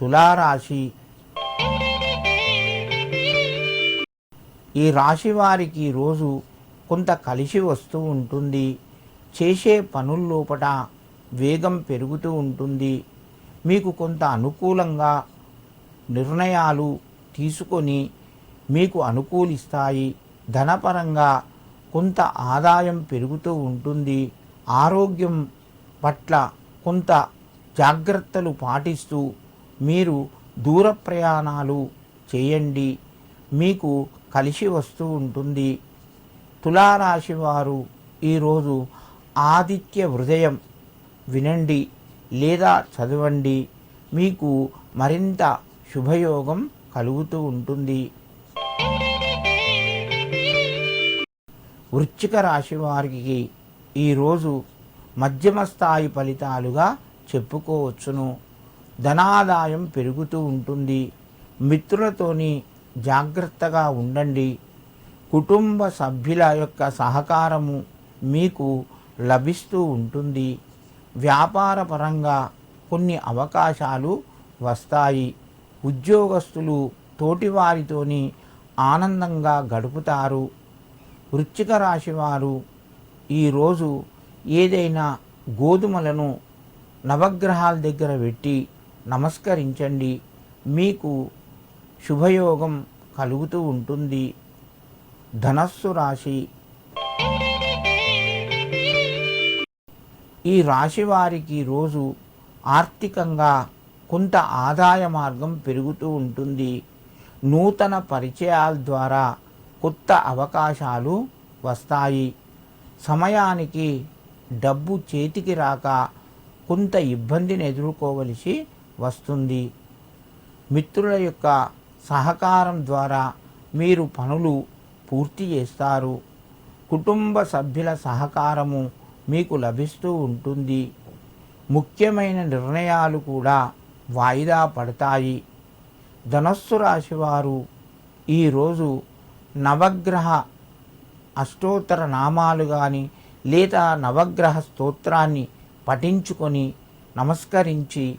తులారాశి. ఈ రాశి వారికి రోజు కొంత కలిసి వస్తూ ఉంటుంది. చేసే పనుల్లోపట వేగం పెరుగుతూ ఉంటుంది. మీకు కొంత అనుకూలంగా నిర్ణయాలు తీసుకొని మీకు అనుకూలిస్తాయి. ధనపరంగా కొంత ఆదాయం పెరుగుతూ ఉంటుంది. ఆరోగ్యం పట్ల కొంత జాగ్రత్తలు పాటిస్తూ మీరు దూర ప్రయాణాలు చేయండి. మీకు కలిసి వస్తూ ఉంటుంది. తులారాశి వారు ఈరోజు ఆదిత్య హృదయం వినండి లేదా చదవండి. మీకు మరింత శుభయోగం కలుగుతూ ఉంటుంది. వృశ్చిక రాశి వారికి ఈరోజు మధ్యమ స్థాయి ఫలితాలుగా చెప్పుకోవచ్చును. ధనాదాయం పెరుగుతూ ఉంటుంది. మిత్రులతోని జాగ్రత్తగా ఉండండి. కుటుంబ సభ్యుల యొక్క సహకారము మీకు లభిస్తూ ఉంటుంది. వ్యాపారపరంగా కొన్ని అవకాశాలు వస్తాయి. ఉద్యోగస్తులు తోటివారితోని ఆనందంగా గడుపుతారు. వృశ్చిక రాశి వారు ఈరోజు ఏదైనా గోధుమలను నవగ్రహాల దగ్గర పెట్టి నమస్కరించండి. మీకు శుభయోగం కలుగుతూ ఉంటుంది. ధనస్సు రాశి. ఈ రాశి వారికి రోజు ఆర్థికంగా కొంత ఆదాయ మార్గం పెరుగుతూ ఉంటుంది. నూతన పరిచయాల ద్వారా కొత్త అవకాశాలు వస్తాయి. సమయానికి డబ్బు చేతికి రాక కొంత ఇబ్బందిని ఎదుర్కోవలసి వస్తుంది. మిత్రుల యొక్క సహకారం ద్వారా మీరు పనులు పూర్తి చేస్తారు. కుటుంబ సభ్యుల సహకారము మీకు లభిస్తూ ఉంటుంది. ముఖ్యమైన నిర్ణయాలు కూడా వాయిదా పడతాయి. ధనస్సు రాశి వారు ఈరోజు నవగ్రహ అష్టోత్తర నామాలు కానీ లేదా నవగ్రహ స్తోత్రాన్ని పఠించుకొని నమస్కరించి